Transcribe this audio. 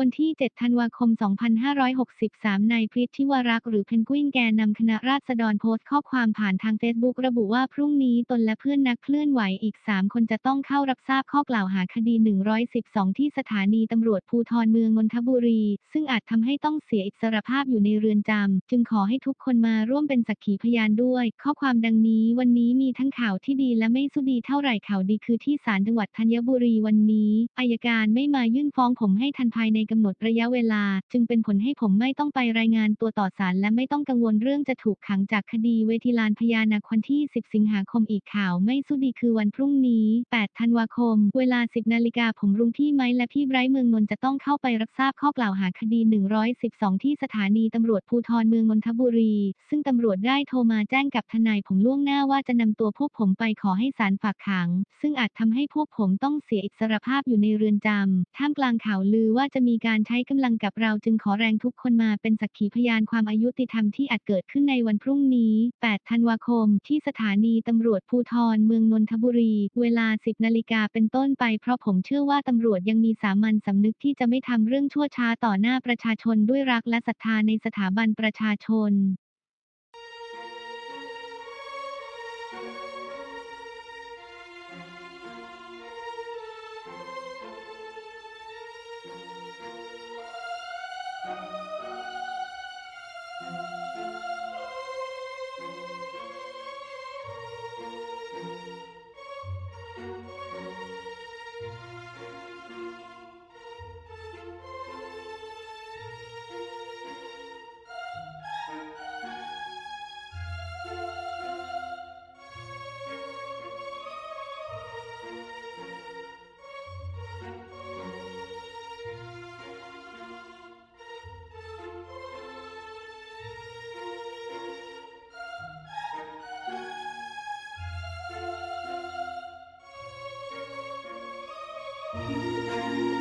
วันที่ 7 ธันวาคม 2563 นายพริตทิวรักษ์หรือเพนกวินแกนนำคณะราษฎรโพสต์ข้อความผ่านทางเฟซบุ๊กระบุว่าพรุ่งนี้ตนและเพื่อนนักเคลื่อนไหวอีก 3 คนจะต้องเข้ารับทราบข้อกล่าวหาคดี 112 ที่สถานีตำรวจภูธรเมืองนนทบุรี ซึ่งอาจทำให้ต้องเสียอิสรภาพอยู่ในเรือนจำ จึงขอให้ทุกคนมาร่วมเป็นสักขีพยานด้วย ข้อความดังนี้วันนี้มีทั้งข่าวที่ดีและไม่สุดีเท่าไหร่ข่าวดีคือที่ศาลจังหวัดธัญบุรีวันนี้อายการไม่มายื่นฟ้องผมให้ทันภายในกำหนดระยะเวลา จึงเป็นผลให้ผมไม่ต้องไปรายงานตัวต่อศาลและไม่ต้องกังวลเรื่องจะถูกขังจากคดีเวทีลานพญานาควันที่ 10 สิงหาคมอีกข่าวไม่สุดีคือวันพรุ่งนี้ 8 ธันวาคม เวลา 10 นาฬิกาผมรุงพี่ไม้และพี่ไบรท์เมืองนนท์จะต้องเข้าไปรับทราบข้อกล่าวหาคดี 112 ที่สถานีตำรวจภูธรเมืองนนทบุรี ซึ่งตำรวจได้โทรมาแจ้งกับทนายผมล่วงหน้าว่าจะนำตัวพวกผมไปขอให้ศาลฝากขัง ซึ่งอาจทำให้พวกผมต้องเสียอิสรภาพอยู่ในเรือนจำท่ามกลางข่าวลือว่าจะมีมีการใช้กำลังกับเราจึงขอแรงทุกคนมาเป็นสักขีพยานความอายุติธรรมที่อาจเกิดขึ้นในวันพรุ่งนี้ 8 ธันวาคม ที่สถานีตำรวจภูธรเมืองนนทบุรี เวลา 10 นาฬิกาเป็นต้นไปเพราะผมเชื่อว่าตำรวจยังมีสามัญสำนึกที่จะไม่ทำเรื่องชั่วช้าต่อหน้าประชาชนด้วยรักและศรัทธาในสถาบันประชาชน えっ?